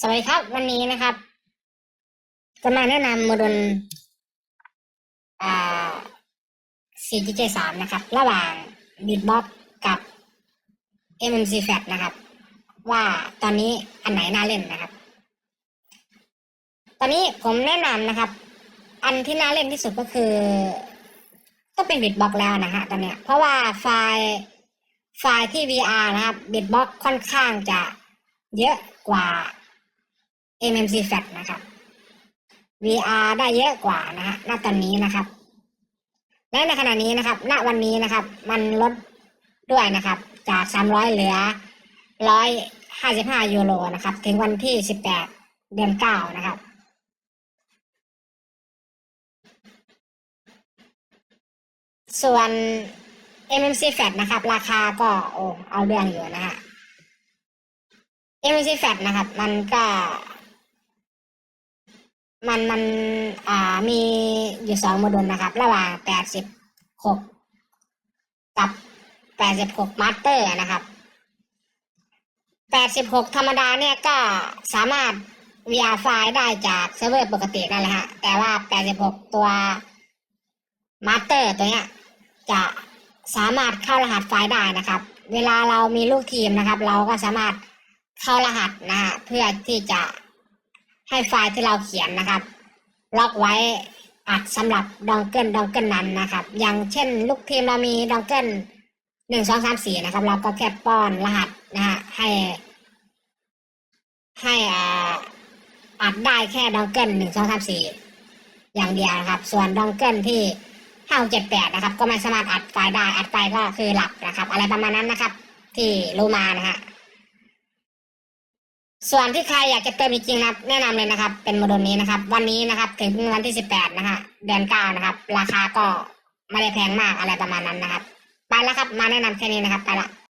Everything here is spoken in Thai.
สวัสดีครับ วันนี้นะครับ จะมาแนะนำโมดูลอ่า 4GJ 3นะครับ ระหว่าง Beatbox กับ MMC Fat นะครับ ว่าตอนนี้อันไหนน่าเล่นนะครับ ตอนนี้ผมแนะนำนะครับ อันที่น่าเล่นที่สุดก็คือ ก็เป็น Beatbox แล้วนะฮะตอนเนี้ย เพราะว่าไฟล์ไฟล์ที่ VR นะครับ Beatbox ค่อนข้างจะเยอะกว่า MMC Fat นะครับ VR ได้เยอะกว่านะฮะณตอนนี้นะครับ และในขณะนี้นะครับ ณวันนี้นะครับ มันลดด้วยนะครับ จาก 300 เหลือ 155 ยูโรนะครับ ถึงวันที่ 18 เดือน 9 นะครับส่วน MMC Fat นะครับ ราคาก็โอ้เอาเรื่องอยู่นะฮะ MMC Fat นะครับ มันก็ มันมันอ่ามีอยู่สองโมดูลนะครับ ระหว่างแปดสิบหกกับแปดสิบหกมาสเตอร์นะครับแปดสิบหกธรรมดาเนี่ยก็สามารถ VR ไฟล์ได้จากเซิร์ฟเวอร์ปกตินั่นแหละฮะ แต่ว่าแปดสิบหกตัวมาสเตอร์ตัวเนี้ยจะสามารถเข้ารหัสไฟล์ได้นะครับ เวลาเรามีลูกทีมนะครับ เราก็สามารถเข้ารหัสนะฮะเพื่อที่จะ ให้ไฟล์ที่เราเขียนนะครับ ล็อกไว้อัดสำหรับดองเกิลดองเกิลนั้นนะครับ อย่างเช่น ลูกทีมเรามีดองเกิลหนึ่งสองสามสี่นะครับ เราก็แค่ป้อนรหัสนะฮะให้ ให้อ่าอัดได้แค่ดองเกิลหนึ่งสองสามสี่อย่างเดียวนะครับ ส่วนดองเกิลที่ห้าเจ็ดแปดนะครับ ก็ไม่สามารถอัดไฟล์ได้อัดไฟล์ก็คือหลับนะครับ อะไรประมาณนั้นนะครับ ที่รู้มานะฮะ ส่วนที่ใครอยากจะเติมจริงๆนะครับ แนะนำเลยนะครับ เป็นโมดูลนี้นะครับ วันนี้นะครับถึงวันที่สิบแปดนะฮะเดือน9นะครับ ราคาก็ไม่ได้แพงมากอะไรประมาณนั้นนะครับ ไปแล้วครับมาแนะนำแค่นี้นะครับไปละ